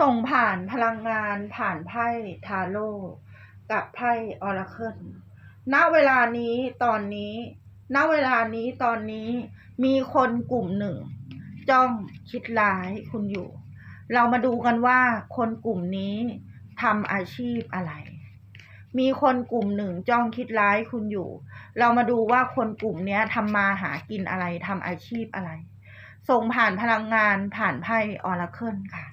ส่งผ่านพลังงานผ่านไพ่ทาโร่กับไพ่ออราเคิลณเวลานี้ตอนนี้ ณเวลานี้ตอนนี้มีคนกลุ่มหนึ่ง จ้องคิดร้ายคุณอยู่ เรามาดูกันว่าคนกลุ่มนี้ทำอาชีพอะไร มีคนกลุ่มหนึ่งจ้องคิดร้ายคุณอยู่ เรามาดูว่าคนกลุ่มนี้ทำมาหากินอะไรทำอาชีพอะไร ส่งผ่านพลังงานผ่านไพ่ออราเคิลค่ะ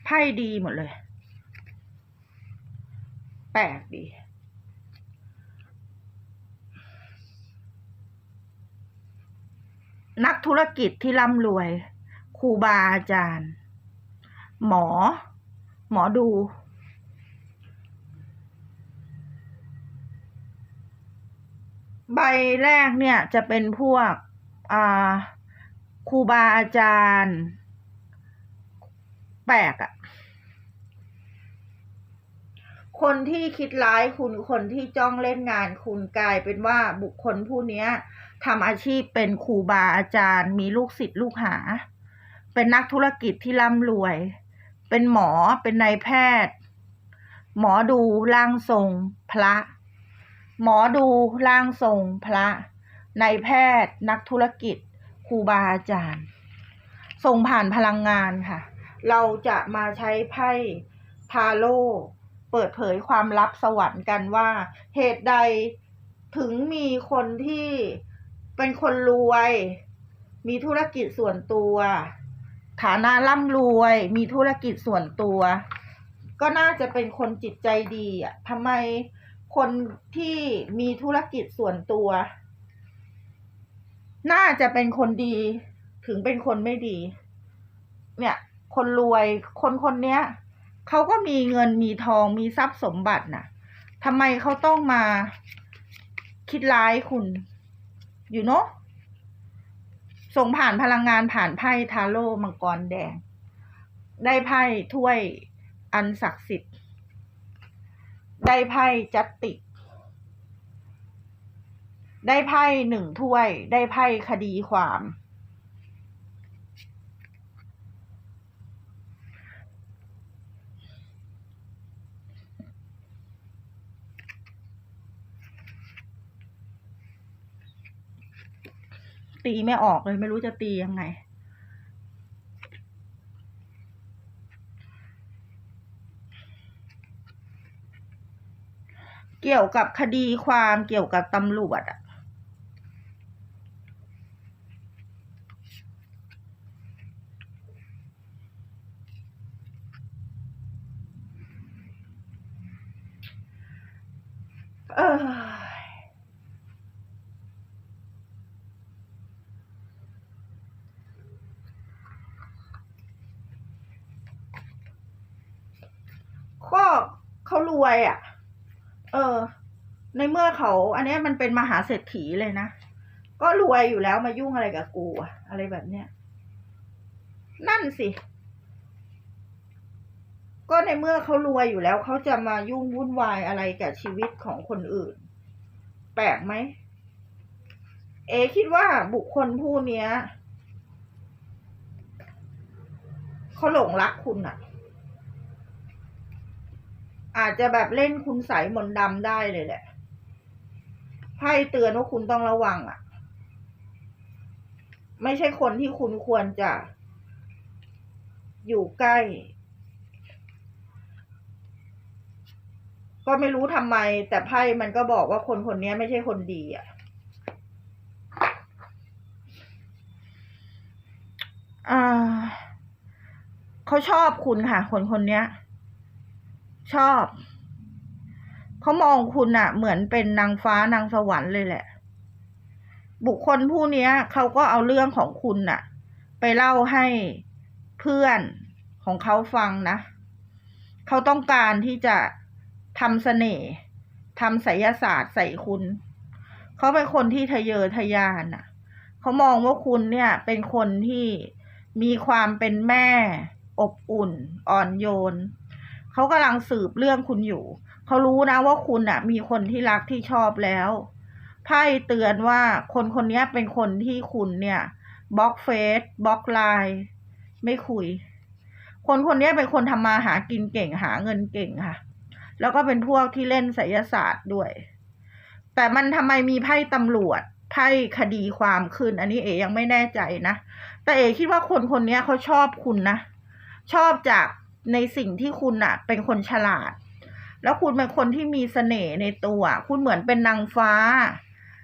ไพ่ดีหมดเลย แปลกดี นักธุรกิจที่ร่ำรวยครูบาอาจารย์ หมอ หมอดูใบแรกเนี่ยจะเป็นพวกครูบาอาจารย์ แปลกอะ คนที่คิดร้ายคุณคนที่จ้องเล่นงานคุณกลายเป็นว่าบุคคลผู้เนี้ยทำอาชีพเป็นครูบาอาจารย์ มีลูกศิษย์ลูกหา เป็นนักธุรกิจที่ร่ำรวย เป็นหมอเป็นนายแพทย์ หมอดูร่างทรงพระ หมอดูร่างทรงพระนายแพทย์ นักธุรกิจครูบาอาจารย์ ส่งผ่านพลังงานค่ะ เราจะมาใช้ไพ่ทาโร่ เปิดเผยความลับสวรรค์กันว่า เหตุใดถึงมีคนที่เป็นคนรวย มีธุรกิจส่วนตัว ฐานะร่ำรวย มีธุรกิจส่วนตัว ก็น่าจะเป็นคนจิตใจดีอะทำไมคนที่มีธุรกิจส่วนตัว น่าจะเป็นคนดี ถึงเป็นคนไม่ดี เนี่ย คนรวยคนคนเนี้ย เขาก็มีเงินมีทองมีทรัพย์สมบัติน่ะทำไมเขาต้องมาคิดร้ายคุณอยู่เนาะส่งผ่านพลังงานผ่านไพ่ทาโร่มังกรแดง ได้ไพ่ถ้วยอันศักดิ์สิทธิ์ ได้ไพ่จัตติ ได้ไพ่หนึ่งถ้วย ได้ไพ่คดีความ ตีไม่ออกเลยไม่รู้จะตียังไง เกี่ยวกับคดีความเกี่ยวกับตำรวจอะเออ ก็เขาร วยอะ่ะ เออ ในเมื่อเขา อันนี้มันเป็นมหาเศรษฐีเลยนะ ก็รวยอยู่แล้วมายุ่งอะไรกับกูอะอะไรแบบเนี้ย นั่นสิ ก็ในเมื่อเขารวยอยู่แล้ว เขาจะมายุ่งวุ่นวายอะไรกับชีวิตของคนอื่น แปลกไหม เอคิดว่าบุคคลผู้เนี้ยเขาหลงรักคุณอะ อาจจะแบบเล่นคุณใสมนดำได้เลยแหละไพ่เตือนว่าคุณต้องระวังอะ่ะ ไม่ใช่คนที่คุณควรจะ อยู่ใกล้ ก็ไม่รู้ทำไม แต่ไพ่มันก็บอกว่าคนคนนี้ไม่ใช่คนดีอะ่ะอ่าเขาชอบคุณค่ะ คนคนนี้ย ชอบเขามองคุณอะเหมือนเป็นนางฟ้านางสวรรค์เลยแหละ บุคคลผู้นี้ยเขาก็เอาเรื่องของคุณน่ะไปเล่าให้เพื่อนของเขาฟังนะ เขาต้องการที่จะทำเสน่ห์ทำไสยศาสตร์ใส่คุณ เขาเป็นคนที่ทะเยอทะยานน่ะเขามองว่าคุณเนี่ย เป็นคนที่มีความเป็นแม่ อบอุ่น อ่อนโยน เขากำลังสืบเรื่องคุณอยู่ เขารู้นะว่าคุณอะมีคนที่รักที่ชอบแล้วไพ่เตือนว่าคนคนนี้เป็นคนที่คุณเนี่ยบล็อกเฟซบล็อกไลน์ไม่คุย คนคนนี้เป็นคนทำมาหากินเก่งหาเงินเก่งค่ะ แล้วก็เป็นพวกที่เล่นไสยศาสตร์ด้วย แต่มันทำไมมีไพ่ตำรวจไพ่คดีความขึ้น อันนี้เอ๋ยังไม่แน่ใจนะ แต่เอ๋คิดว่าคนคนนี้เขาชอบคุณนะ ชอบจาก ในสิ่งที่คุณอะเป็นคนฉลาด แล้วคุณเป็นคนที่มีเสน่ห์ในตัว คุณเหมือนเป็นนางฟ้า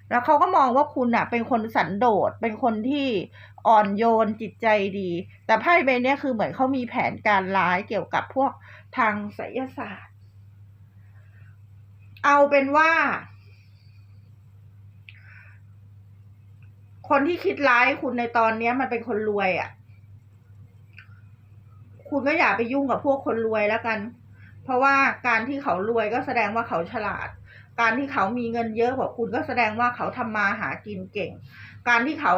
แล้วเขาก็มองว่าคุณอะเป็นคนสันโดษ เป็นคนที่อ่อนโยนจิตใจดี แต่ไพ่ใบนี้คือเหมือนเขามีแผนการร้ายเกี่ยวกับพวกทางไสยศาสตร์ เอาเป็นว่า คนที่คิดร้ายคุณในตอนนี้มันเป็นคนรวยอะ่ะ คุณก็อย่าไปยุ่งกับพวกคนรวยแล้วกัน เพราะว่าการที่เขารวยก็แสดงว่าเขาฉลาด การที่เขามีเงินเยอะกว่าคุณก็แสดงว่าเขาทำมาหากินเก่ง การที่เขา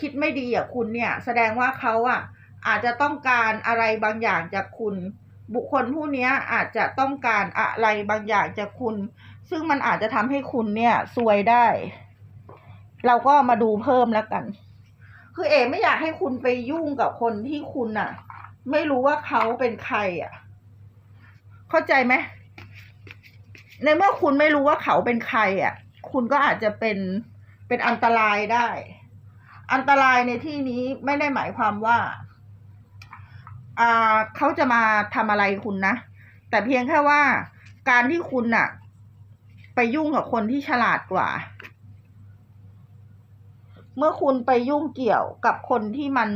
คิดไม่ดีอะคุณเนี่ย แสดงว่าเขาอะอาจจะต้องการอะไรบางอย่างจากคุณ บุคคลผู้นี้อาจจะต้องการอะไรบางอย่างจากคุณ ซึ่งมันอาจจะทำให้คุณเนี่ยซวยได้ เราก็มาดูเพิ่มแล้วกัน คือเอไม่อยากให้คุณไปยุ่งกับคนที่คุณอะ ไม่รู้ว่าเขาเป็นใครอะ เข้าใจไหมในเมื่อคุณไม่รู้ว่าเขาเป็นใครอะ คุณก็อาจจะเป็นเป็นอันตรายได้ อันตรายในที่นี้ไม่ได้หมายความว่า อ่าเขาจะมาทำอะไรคุณนะ แต่เพียงแค่ว่า การที่คุณน่ะ ไปยุ่งกับคนที่ฉลาดกว่า เมื่อคุณไปยุ่งเกี่ยวกับคนที่มัน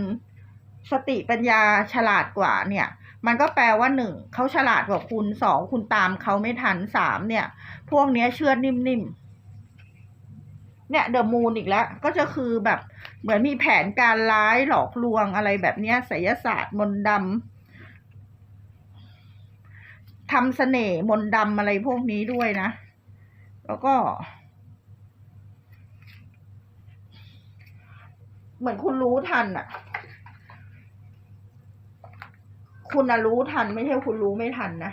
สติปัญญาฉลาดกว่าเนี่ย มันก็แปลว่าหนึ่งเขาฉลาดกว่าคุณสองคุณตามเขาไม่ทันสามเนี่ย พวกเนี้ยเชื่อนิ่มๆเนี่ยเดอะมูนอีกแล้ว ก็จะคือแบบเหมือนมีแผนการร้ายหลอกลวงอะไรแบบเนี้ยไสยศาสตร์มนต์ดำทำเสน่ห์มนต์ดำอะไรพวกนี้ด้วยนะ แล้วก็เหมือนคุณรู้ทันอะ คุณอะรู้ทันไม่ใช่คุณรู้ไม่ทันนะ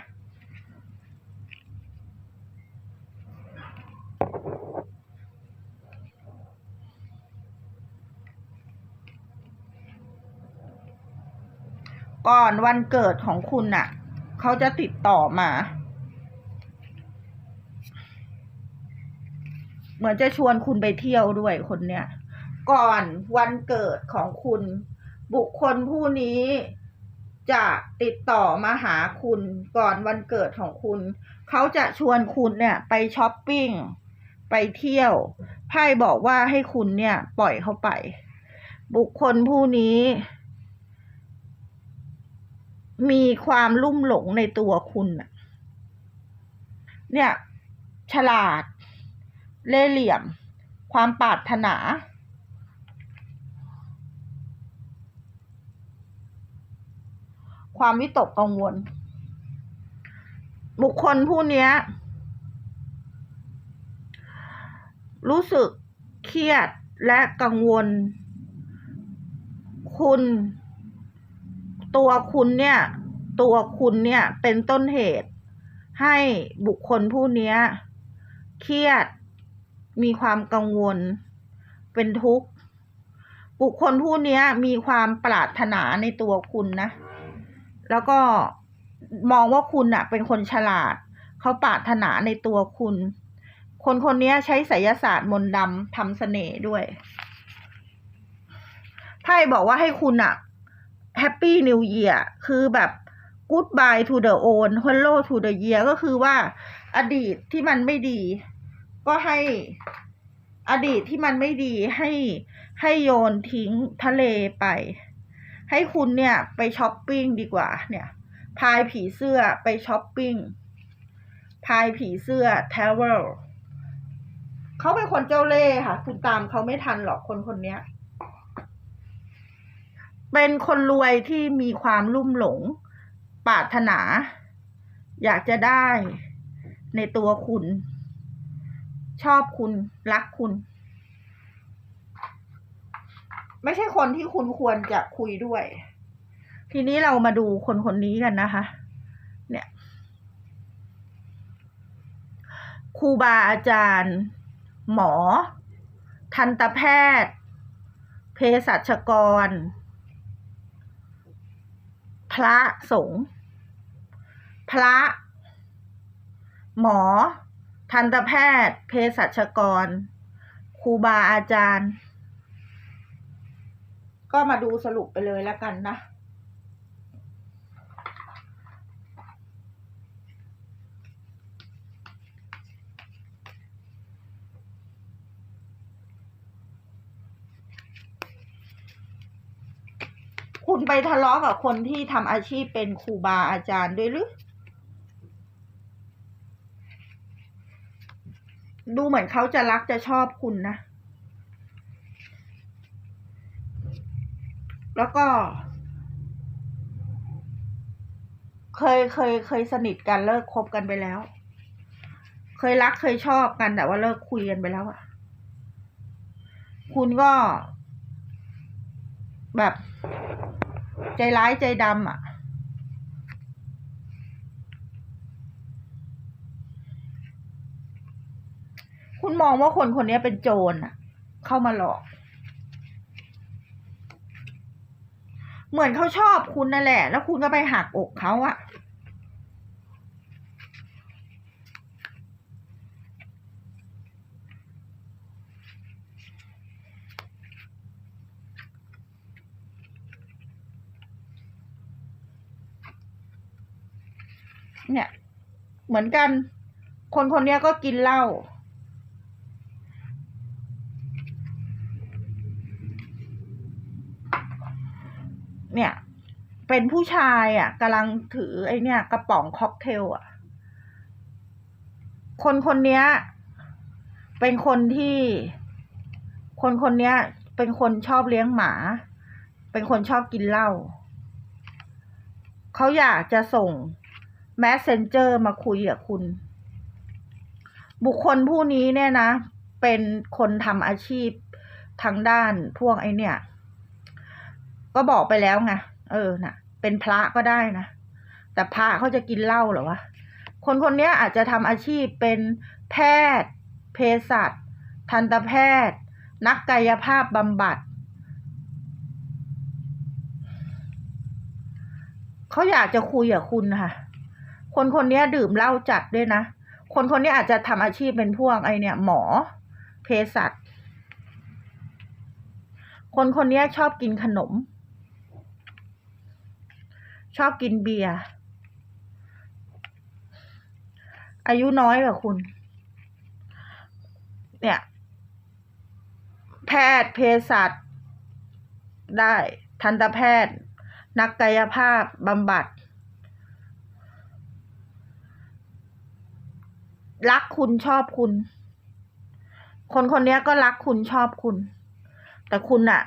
ก่อนวันเกิดของคุณน่ะ เขาจะติดต่อมา เหมือนจะชวนคุณไปเที่ยวด้วยคนเนี้ย ก่อนวันเกิดของคุณ บุคคลผู้นี้ จะติดต่อมาหาคุณก่อนวันเกิดของคุณ เขาจะชวนคุณเนี่ยไปช้อปปิ้ง ไปเที่ยว ไพ่บอกว่าให้คุณเนี่ยปล่อยเขาไป บุคคลผู้นี้ มีความลุ่มหลงในตัวคุณเนี่ย ฉลาด เล่ห์เหลี่ยม ความปรารถนา ความวิตกกังวล บุคคลผู้นี้รู้สึกเครียดและกังวล คุณ ตัวคุณเนี่ย ตัวคุณเนี่ยเป็นต้นเหตุ ให้บุคคลผู้นี้เครียดมีความกังวล เป็นทุกข์ บุคคลผู้นี้มีความปรารถนาในตัวคุณนะ แล้วก็มองว่าคุณอะเป็นคนฉลาด เขาปรารถนาในตัวคุณ คนคนนี้ใช้ไสยศาสตร์มนต์ดำทำเสน่ห์ด้วยไพ่บอกว่าให้คุณอะแฮปปี้นิวเ a r คือแบบ goodbye to the old hello to the year ก็คือว่า อดีตที่มันไม่ดี ก็ให้อดีตที่มันไม่ดีให้ให้โยนทิ้งทะเลไป ให้คุณเนี่ยไปช้อปปิ้งดีกว่า เนี่ยพายผีเสื้อไปช้อปปิ้งพายผีเสื้อ travel เขาเป็นคนเจ้าเล่ห์ค่ะ คุณตามเขาไม่ทันหรอกคนคนนี้เป็นคนรวยที่มีความลุ่มหลง ปรารถนา อยากจะได้ในตัวคุณ ชอบคุณ รักคุณ ไม่ใช่คนที่คุณควรจะคุยด้วย ทีนี้เรามาดูคนคนนี้กันนะคะ เนี่ยครูบาอาจารย์ หมอ ทันตแพทย์ เภสัชกร พระสงฆ์พระ หมอ ทันตแพทย์ เภสัชกรครูบาอาจารย์ ก็มาดูสรุปไปเลยแล้วกันนะ คุณไปทะเลาะกับคนที่ทำอาชีพเป็นครูบาอาจารย์ด้วยหรือดูเหมือนเขาจะรักจะชอบคุณนะ แล้วก็ เคยเคยเคยสนิทกันเลิกคบกันไปแล้ว เคยรักเคยชอบกันแต่ว่าเลิกคุยกันไปแล้วอะคุณก็ แบบ ใจร้ายใจดำอะคุณมองว่าคนคนนี้เป็นโจรอะเข้ามาหลอก เหมือนเขาชอบคุณนั่นแหละ แล้วคุณก็ไปหักอกเขาอะเนี่ย เหมือนกัน คนคนนี้ก็กินเหล้า เนี่ย เป็นผู้ชายอะกำลังถือไอ้เนี่ย กระป๋องค็อกเทลอะ คนคนเนี้ยเป็นคนที่ คนคนเนี้ยเป็นคนชอบเลี้ยงหมา เป็นคนชอบกินเหล้าเขาอยากจะส่ง messenger มาคุยกับคุณ บุคคลผู้นี้เนี่ยนะ เป็นคนทำอาชีพทางด้านพวกไอเนี่ย ก็บอกไปแล้วไงเออนะเป็นพระก็ได้นะ แต่พระเขาจะกินเหล้าเหรอวะ คนคนเนี้ยอาจจะทำอาชีพเป็นแพทย์ เภสัช ทันตแพทย์ นักกายภาพบำบัด เขาอยากจะคุยกับคุณค่ะ คนคนนี้ดื่มเหล้าจัดด้วยนะ คนคนนี้อาจจะทำอาชีพเป็นพวกไอเนี่ย หมอ เภสัช คนคนนี้ชอบกินขนม ชอบกินเบียร์อายุน้อยกว่าคุณ เนี่ย แพทย์เภสัชได้ทันตแพทย์ นักกายภาพบำบัด รักคุณชอบคุณ คนคนนี้ก็รักคุณชอบคุณ แต่คุณอะ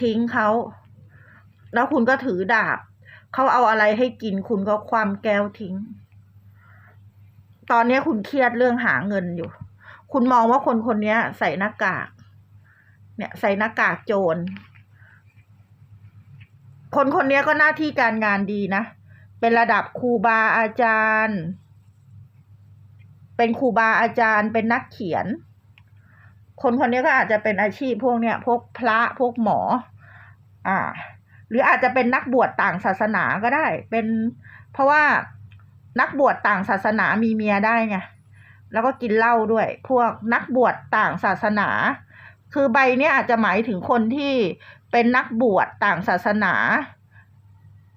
ทิ้งเขา แล้วคุณก็ถือดาบ เขาเอาอะไรให้กินคุณก็ความแก้วทิ้ง ตอนนี้คุณเครียดเรื่องหาเงินอยู่ คุณมองว่าคนคนนี้ใส่หน้ากาก เนี่ย ใส่หน้ากากโจร คนคนนี้ก็หน้าที่การงานดีนะ เป็นระดับครูบาอาจารย์ เป็นครูบาอาจารย์ เป็นนักเขียน คนคนนี้ก็อาจจะเป็นอาชีพพวกเนี้ย พวกพระ พวกหมอ อ่า หรืออาจจะเป็นนักบวชต่างศาสนาก็ได้ เป็นเพราะว่านักบวชต่างศาสนามีเมียได้ไงแล้วก็กินเหล้าด้วย พวกนักบวชต่างศาสนา คือใบเนี้ยอาจจะหมายถึงคนที่เป็นนักบวชต่างศาสนา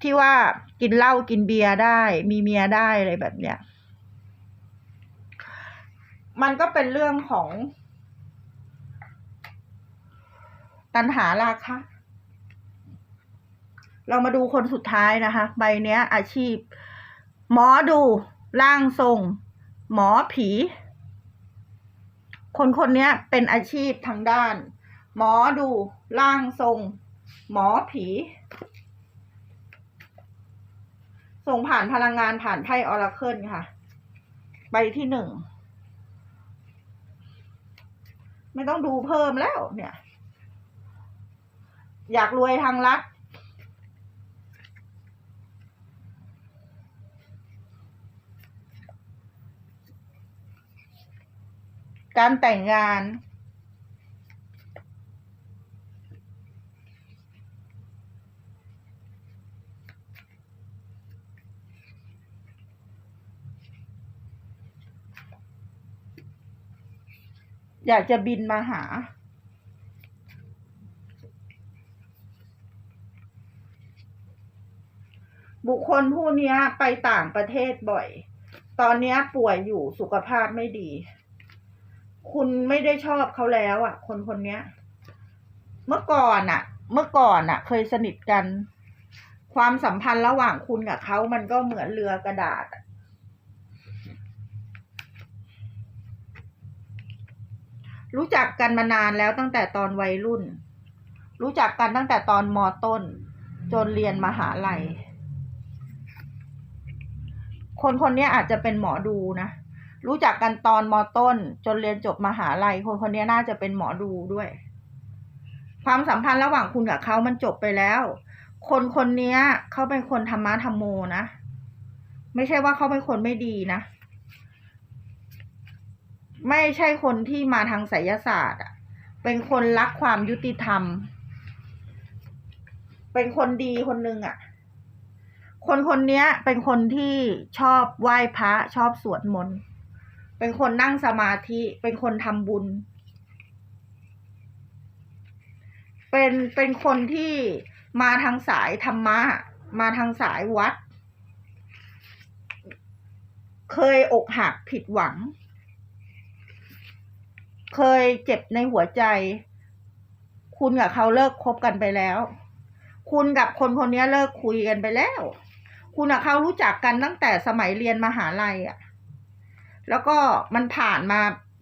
ที่ว่ากินเหล้ากินเบียร์ได้ มีเมียได้อะไรแบบเนี้ยมันก็เป็นเรื่องของตัณหาราคะ เรามาดูคนสุดท้ายนะคะ ใบเนี้ย อาชีพ หมอดูร่างทรง หมอผี คนคนนี้เป็นอาชีพทางด้าน หมอดูร่างทรง หมอผี ส่งผ่านพลังงานผ่านไพ่ออราเคิลค่ะ ใบที่หนึ่ง ไม่ต้องดูเพิ่มแล้วเนี่ย อยากรวยทางลัด การแต่งงาน อยากจะบินมาหาบุคคลผู้นี้ไปต่างประเทศบ่อย ตอนนี้ป่วยอยู่สุขภาพไม่ดี คุณไม่ได้ชอบเขาแล้วอะ คนคนเนี้ย เมื่อก่อนอะ เมื่อก่อนอะ เคยสนิทกัน ความสัมพันธ์ระหว่างคุณกับเขามันก็เหมือนเรือกระดาษรู้จักกันมานานแล้วตั้งแต่ตอนวัยรุ่น รู้จักกันตั้งแต่ตอนมต้น จนเรียนมหาลัย คนคนนี้อาจจะเป็นหมอดูนะ รู้จักกันตอนมต้น จนเรียนจบมหาลัยคนคนนี้น่าจะเป็นหมอดูด้วย ความสัมพันธ์ระหว่างคุณกับเขามันจบไปแล้ว คนคนนี้เขาเป็นคนธรรมะธรรมโมนะ ไม่ใช่ว่าเขาเป็นคนไม่ดีนะ ไม่ใช่คนที่มาทางไสยศาสตร์อะเป็นคนรักความยุติธรรม เป็นคนดีคนหนึ่งอะคนคนนี้เป็นคนที่ชอบไหว้พระชอบสวดมนต์ เป็นคนนั่งสมาธิ เป็นคนทำบุญ เป็น เป็นคนที่มาทางสายธรรมะ มาทางสายวัด เคยอกหักผิดหวัง เคยเจ็บในหัวใจ คุณกับเขาเลิกคบกันไปแล้ว คุณกับคนคนนี้เลิกคุยกันไปแล้ว คุณกับเขารู้จักกันตั้งแต่สมัยเรียนมหาลัยอะ่ะ แล้วก็มันผ่านมา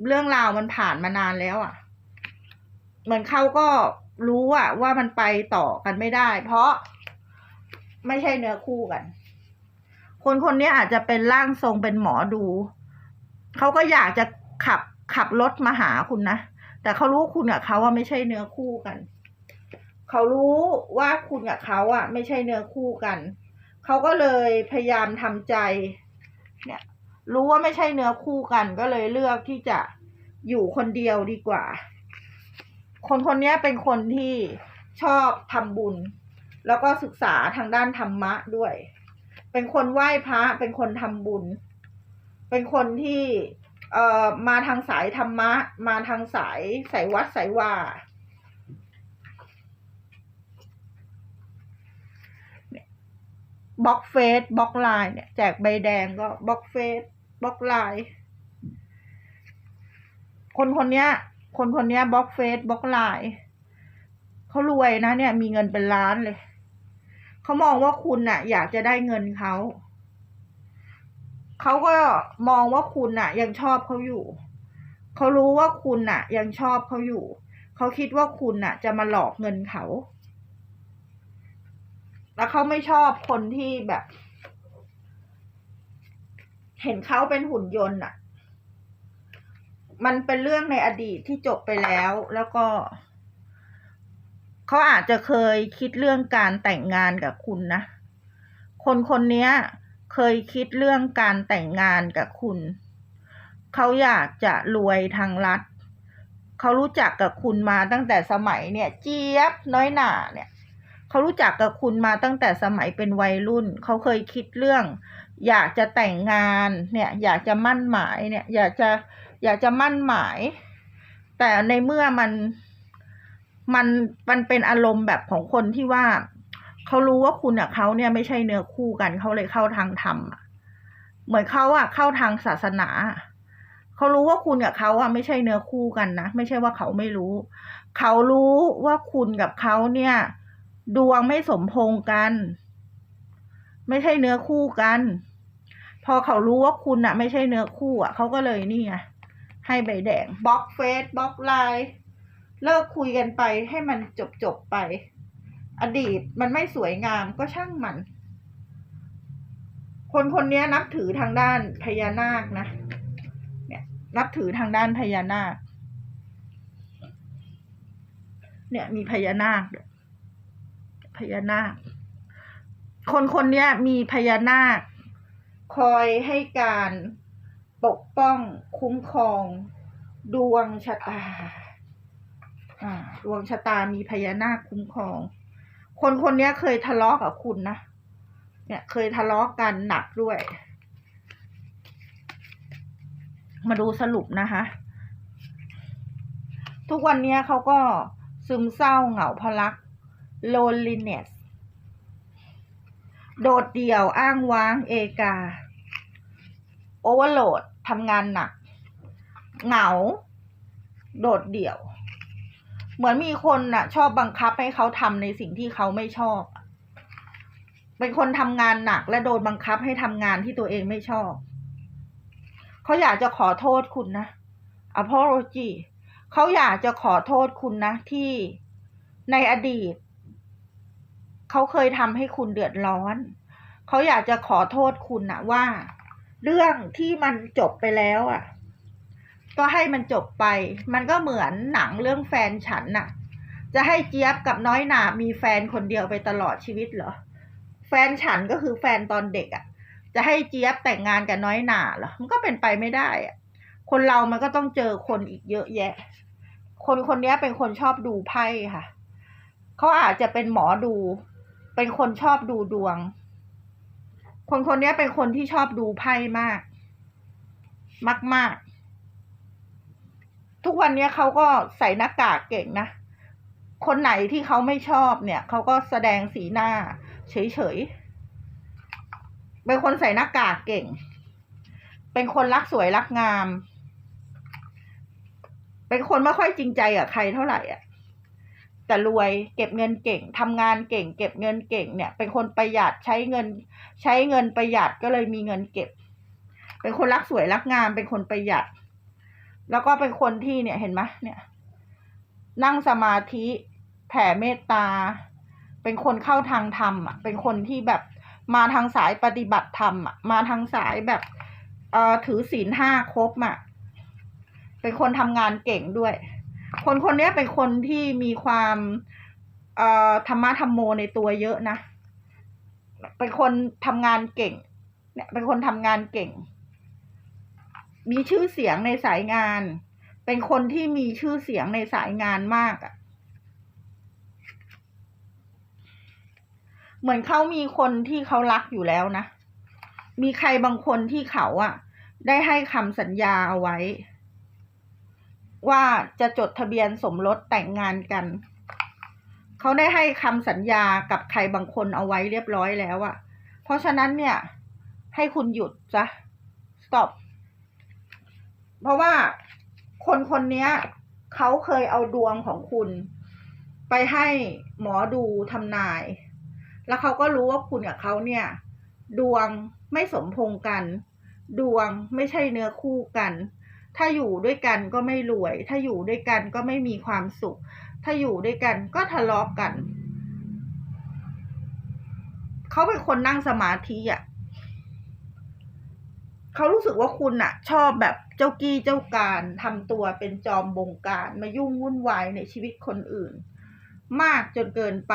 เรื่องราวมันผ่านมานานแล้วอะ่ะ เหมือนเขาก็รู้อะว่ามันไปต่อกันไม่ได้ เพราะไม่ใช่เนื้อคู่กัน คนคนนี้อาจจะเป็นร่างทรงเป็นหมอดู เขาก็อยากจะขับขับรถมาหาคุณนะ แต่เขารู้คุณกับเขาว่าไม่ใช่เนื้อคู่กัน เขารู้ว่าคุณกับเขาอะไม่ใช่เนื้อคู่กัน เขาก็เลยพยายามทำใจ เนี่ย รู้ว่าไม่ใช่เนื้อคู่กันก็เลยเลือกที่จะอยู่คนเดียวดีกว่า คนคนนี้เป็นคนที่ชอบทำบุญ แล้วก็ศึกษาทางด้านธรรมะด้วย เป็นคนไหว้พระ เป็นคนทำบุญ เป็นคนที่เอ่อมาทางสายธรรมะ มาทางสายสายวัดสายวาเนี่ยบล็อกเฟซบล็อกไลน์เนี่ยแจกใบแดงก็บล็อกเฟซ บล็อกไลน์คนคนเนี้ย คนคนเนี้ยบล็อกเฟซบล็อกไลน์เขารวยนะเนี่ย มีเงินเป็นล้านเลยเขามองว่าคุณน่ะ อยากจะได้เงินเขาเขาก็มองว่าคุณน่ะ ยังชอบเขาอยู่เขารู้ว่าคุณน่ะ ยังชอบเขาอยู่เขาคิดว่าคุณน่ะ จะมาหลอกเงินเขา แล้วเขาไม่ชอบคนที่แบบ เห็นเขาเป็นหุ่นยนต์อะมันเป็นเรื่องในอดีตที่จบไปแล้วแล้วก็ เขาอาจจะเคยคิดเรื่องการแต่งงานกับคุณนะ คนคนนี้เคยคิดเรื่องการแต่งงานกับคุณ เขาอยากจะรวยทางรัฐ เขารู้จักกับคุณมาตั้งแต่สมัยเนี่ย เจี๊ยบน้อยหน่าเนี่ย เขารู้จักกับคุณมาตั้งแต่สมัยเป็นวัยรุ่น เขาเคยคิดเรื่อง อยากจะแต่งงานเนี่ย อยากจะมั่นหมายเนี่ย อยากจะอยากจะมั่นหมาย แต่ในเมื่อมันมันมันเป็นอารมณ์แบบของคนที่ว่าเขารู้ว่าคุณกับเขาเนี่ยไม่ใช่เนื้อคู่กันเขาเลยเข้าทางธรรมเหมือนเขาอะเข้าทางศาสนาเขารู้ว่าคุณกับเขาอะไม่ใช่เนื้อคู่กันนะไม่ใช่ว่าเขาไม่รู้ เขารู้ว่าคุณกับเขาเนี่ย ดวงไม่สมพงกัน ไม่ใช่เนื้อคู่กัน พอเขารู้ว่าคุณอะไม่ใช่เนื้อคู่อะเขาก็เลยนี่ไงให้ใบแดงบล็อกเฟซบล็อกไลน์เลิกคุยกันไปให้มันจบจบไป อดีตมันไม่สวยงามก็ช่างมัน คนคนนี้นับถือทางด้านพญานาคนะเนี่ยนับถือทางด้านพญานาค เนี่ยมีพญานาคด้วย พญานาค คนคนนี้มีพญานาค คอยให้การปกป้องคุ้มครองดวงชะตาอ่าดวงชะตามีพญานาคคุ้มครอง คนคนนี้เคยทะเลาะกับคุณนะ เนี่ย เคยทะเลาะกันหนักด้วย มาดูสรุปนะคะ ทุกวันนี้เขาก็ซึมเศร้าเหงาพลัก loneliness โดดเดี่ยวอ้างว้างเอกา overload ทำงานหนัก เหงา โดดเดี่ยว เหมือนมีคนน่ะ ชอบบังคับให้เขาทำในสิ่งที่เขาไม่ชอบ เป็นคนทำงานหนัก และโดนบังคับให้ทำงานที่ตัวเองไม่ชอบ เขาอยากจะขอโทษคุณนะ apology เขาอยากจะขอโทษคุณนะที่ในอดีต เขาเคยทำให้คุณเดือดร้อน เขาอยากจะขอโทษคุณนะว่า เรื่องที่มันจบไปแล้วอะ ก็ให้มันจบไป มันก็เหมือนหนังเรื่องแฟนฉันน่ะ จะให้เจี๊ยบกับน้อยหนามีแฟนคนเดียวไปตลอดชีวิตเหรอ แฟนฉันก็คือแฟนตอนเด็กอะ จะให้เจี๊ยบแต่งงานกับน้อยหนาเหรอ มันก็เป็นไปไม่ได้อะ คนเรามันก็ต้องเจอคนอีกเยอะแยะ คนคนนี้เป็นคนชอบดูไพ่ค่ะเขาอาจจะเป็นหมอดู เป็นคนชอบดูดวง คนคนนี้เป็นคนที่ชอบดูไพ่มาก มากมากทุกวันนี้เขาก็ใส่หน้ากากเก่งนะ คนไหนที่เขาไม่ชอบเนี่ย เขาก็แสดงสีหน้า เฉยๆ เป็นคนใส่หน้ากากเก่ง เป็นคนรักสวยรักงาม เป็นคนไม่ค่อยจริงใจกับใครเท่าไหร่อะ แต่รวยเก็บเงินเก่งทำงานเก่ง เก็บเงินเก่งเนี่ย เป็นคนประหยัดใช้เงิน ใช้เงินประหยัดก็เลยมีเงินเก็บ เป็นคนรักสวยรักงามเป็นคนประหยัด แล้วก็เป็นคนที่เนี่ยเห็นไหมเนี่ย นั่งสมาธิแผ่เมตตา เป็นคนเข้าทางธรรมอะเป็นคนที่แบบมาทางสายปฏิบัติธรรมอะมาทางสายแบบเอ่อถือศีลห้าครบอะเป็นคนทำงานเก่งด้วย คนคนนี้เป็นคนที่มีความเอ่อธรรมะธรรมโมในตัวเยอะนะ เป็นคนทำงานเก่ง เนี่ย เป็นคนทำงานเก่ง มีชื่อเสียงในสายงาน เป็นคนที่มีชื่อเสียงในสายงานมากอะ่ะ เหมือนเขามีคนที่เขารักอยู่แล้วนะ มีใครบางคนที่เขาอะ่ะ ได้ให้คำสัญญาเอาไว้ ว่าจะจดทะเบียนสมรสแต่งงานกัน เขาได้ให้คำสัญญากับใครบางคนเอาไว้เรียบร้อยแล้วอะเพราะฉะนั้นเนี่ย ให้คุณหยุดจ้ะ stop เพราะว่าคนคนนี้เขาเคยเอาดวงของคุณ ไปให้หมอดูทำนาย แล้วเขาก็รู้ว่าคุณกับเขาเนี่ย ดวงไม่สมพงกัน ดวงไม่ใช่เนื้อคู่กัน ถ้าอยู่ด้วยกันก็ไม่รวย ถ้าอยู่ด้วยกันก็ไม่มีความสุข ถ้าอยู่ด้วยกันก็ทะเลาะกกัน เขาเป็นคนนั่งสมาธิอะเขารู้สึกว่าคุณอะชอบแบบเจ้ากี้เจ้าการทำตัวเป็นจอมบงการมายุ่งวุ่นวายในชีวิตคนอื่น มากจนเกินไป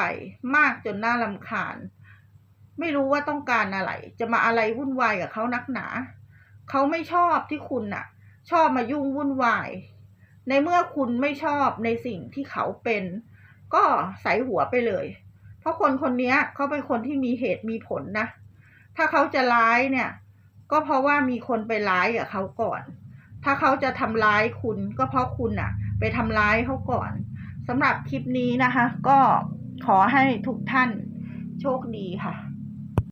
มากจนน่าลำคาญ ไม่รู้ว่าต้องการอะไร จะมาอะไรวุ่นวายกับเขานักหนา เขาไม่ชอบที่คุณอะ ชอบมายุ่งวุ่นวาย ในเมื่อคุณไม่ชอบในสิ่งที่เขาเป็น ก็ใส่หัวไปเลย เพราะคนคนนี้เขาเป็นคนที่มีเหตุมีผลนะ ถ้าเขาจะร้ายเนี่ย ก็เพราะว่ามีคนไปร้ายกับเขาก่อน ถ้าเขาจะทำร้ายคุณก็เพราะคุณอะไปทำร้ายเขาก่อนสำหรับคลิปนี้นะคะ ก็ขอให้ทุกท่านโชคดีค่ะ